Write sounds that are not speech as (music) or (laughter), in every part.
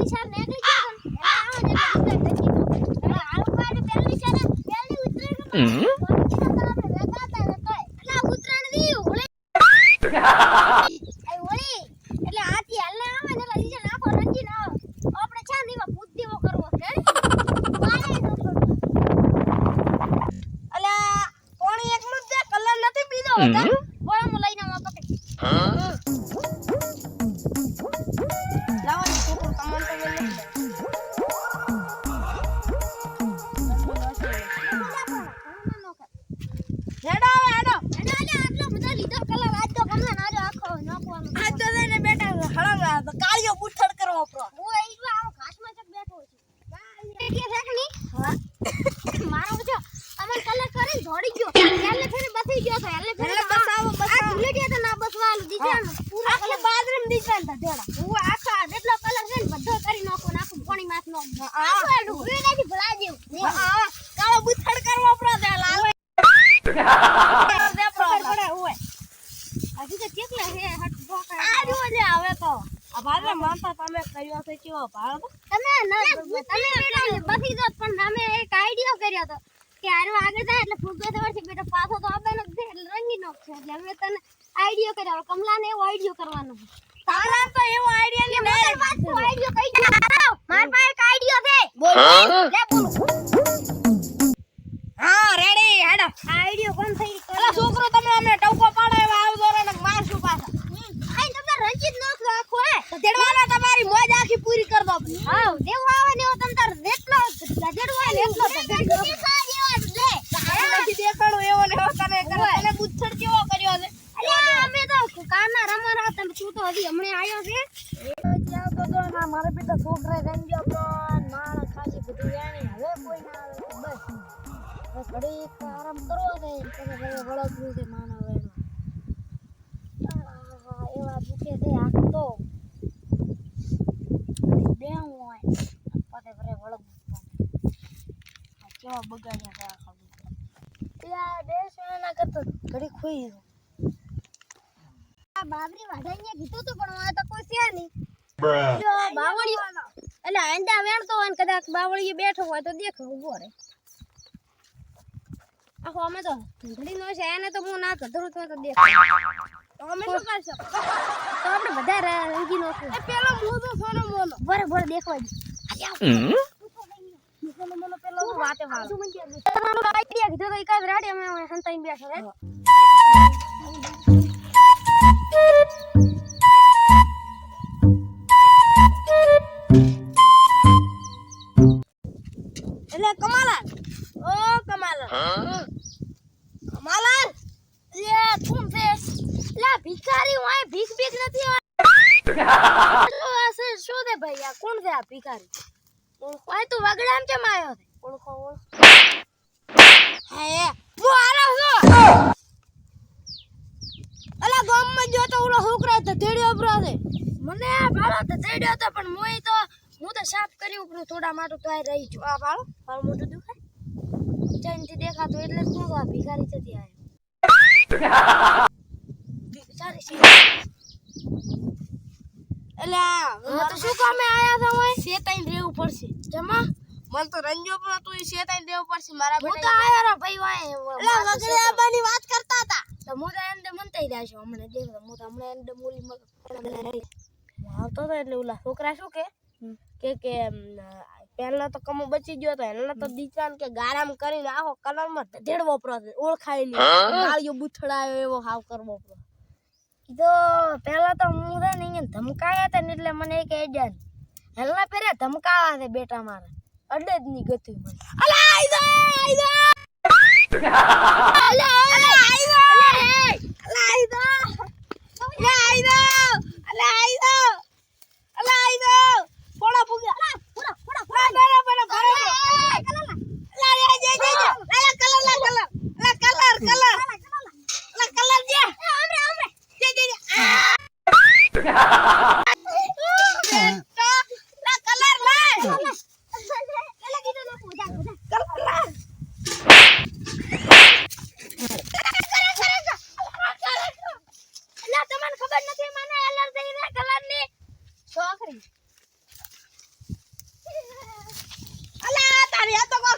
(laughs) એટલે આથી હાલ ના આવે એટલે લીધે નાખો રંજી ના આવે. ગયા તો ના બસવાનું દીજાનું પૂરા કલર બાદરમ દીજાન તા હું આખા કલર છે ને બધો કરી નાખો પાણી નો આખો ડુબી નાખી ભલા કાળો બુઠડ કરવો પ્રો દે લાલ. તમે ન- તમે તમે બસી દો પણ અમે એક આઈડિયો કર્યો હતો કે આરો આગળ જાય એટલે ફૂગો થવાથી બેટા પાછો તો આવવાનો જ છે એટલે રંગી નાખશે. એટલે અમે તને આઈડિયો કર્યો કમલાને એવો આઈડિયો કરવાનો તારા તો એવો આઈડિયા ને મારા પાસે આઈડિયો કઈ ગયો. માર પાસે એક આઈડિયો છે. બોલ લે બોલ. હા રેડી હેડો. આ આઈડિયો કોણ થઈ અલા છોકરો તમે અમને ટવકો પાડો એવા આવજો રે ને મારશું પાછા. આઈ તમે રંજીત નો રાખો હે. તો તેડવાના તમારી મોજ આખી પૂરી કર દો. હા હાવ દેવો આવે ને એવો તમ તાર જેટલો ને એટલો માના ત્યાં દેશ કરતા ઘડી ખોઈ બાબરી વાઢાઈને કીધું તું પણ આ તો કોઈ છે નહીં. બાવળીઓ એટલે અંડા વેણતો હોય ને કદાચ બાવળીએ બેઠો હોય તો દેખો ઊભો રહે આખો અમે તો ઘડી નો છે એને તો હું ના કધરું તો દેખ અમે શું કરશો? તો આપણે બધા રંગી નો એ પેલો મોનો સોનો મોનો બરે બરે દેખવા જ મોનો પેલો વાતે વાળો. તમારો આઈડિયા કીધો તો એકાદ રાડી અમે અમે સંતાઈને બેઠો રે ભિખારી હું આ ભીખ ભીખ નથી આ (laughs) આ છે શું છે ભાઈ? આ કોણ છે આ ભિખારી? ઓય તું વગડામ કેમ આવ્યો છે? ઓળખો ઓળખો. હે હું. આરો છું અલા ગામમાં જો તો ઓલો છોકરો તો ધેડ્યો ઉપરો છે મને આ ભાળો તો ચડ્યો હતો પણ મોય તો હું તો સાફ કરી ઉપડું થોડા માટું તો આ રહી છું આ ભાળો મારું મોટું દુખાય. ચેનથી દેખાતું એટલે શું આ ભિખારી છે છે (laughs) એટલે તો શું કામે આયા તમે? શેતાઈ રહેવું પડશે. જમા? મન તો રંજો પર તું શેતાઈ રહેવું પડશે મારા હું તો આયો રો ભાઈ વાય એટલે વગડે આબાની વાત કરતા હતા. તો હું તો એમને મનતાઈ રહ્યા હમણે દેખ હું તો હમણે એમને મૂલી મગ આવતો તો એટલે ઓલા છોકરા શું કે? કે કે પહેલા તો કમો બચી ગયો તો એના તો દીકરાને કે ગારામ કરીને આખો કલરમાં ધેડવો પડો છે ઓળખાય નહીં. ગાળિયો બુથડાયો એવો હાવ કરવો પડો તો પહેલા તો હું છે ને અહીંયા ધમકાયા હતા ને એટલે મને એક આઈડિયા હેલના પહેર્યા ધમકાવા છે બેટા મારા. અડે જ નહીં ગતું મને. અલા આઈદા આઈદા અલા અલા આઈદા અલા આઈદા અલા આઈદા અલા આઈદા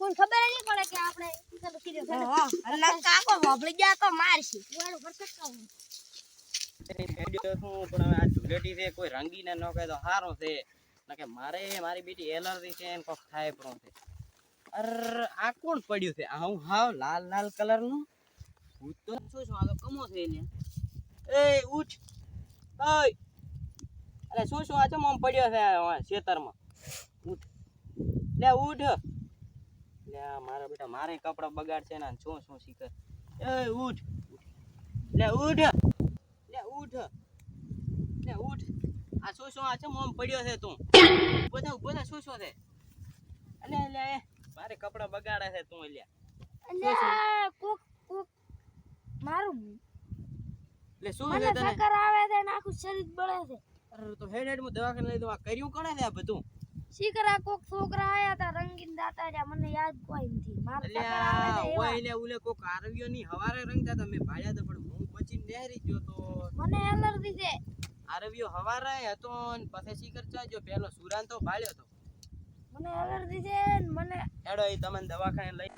કોઈ ખબર નહીં પડે કે આપણે છે. કાકો વાપરી ગયા તો મારશે. ઉવાનું વરસાદ કામ. પણ હવે આ ધૂળેટી છે કોઈ રંગીને ન કહે તો સારું છે. નકે મારે મારી બેટી એલર્જી છે એને કોક થાય છે. અર આ કોણ પડ્યું છે? આ હું હાવ લાલ લાલ કલરનું હું તો શું છું આ તો કમો છે એને. એ ઉઠ. ઓય અરે શું શું આ ચમ આમ પડ્યો છે ખેતરમાં ઉઠ. લે ઉઠ. લે મારા બેટા મારે કપડા બગાડશે ને શું શું શીખે? એ ઉઠ. લે ઉઠ. લે ઉઠ. લે ઉઠ. આ શું શું આ છે? મોમ પડ્યો છે તું. બધા બધા શું શું છે? અલે લે મારે કપડા બગાડે છે તું લે અલે કોક કોક મારું એટલે શું છે તને? ચક્કર આવે છે ને આખું શરીર બળે છે. અરે તો હેડ હેડમાં દવાખાને લઈ દો આ કર્યું કોણે છે આ બધું? શીકરા કોક છોકરા આયા તા રંગીન દાતા મને યાદ કોઈ નથી. મારે ઓય. ઉલે કોક આરવ્યો ની હવારે રંગતા તમે ભાડ્યા તો પણ હું બચીને નહેરી ગયો તો. મને એલર્જી છે. આરવ્યો હવારે હતો ને પછી શીકર ચાજો પેલો સુરાન તો ભાળ્યો તો. મને એલર્જી છે મને હેડો એ તમને દવાખાને લઈ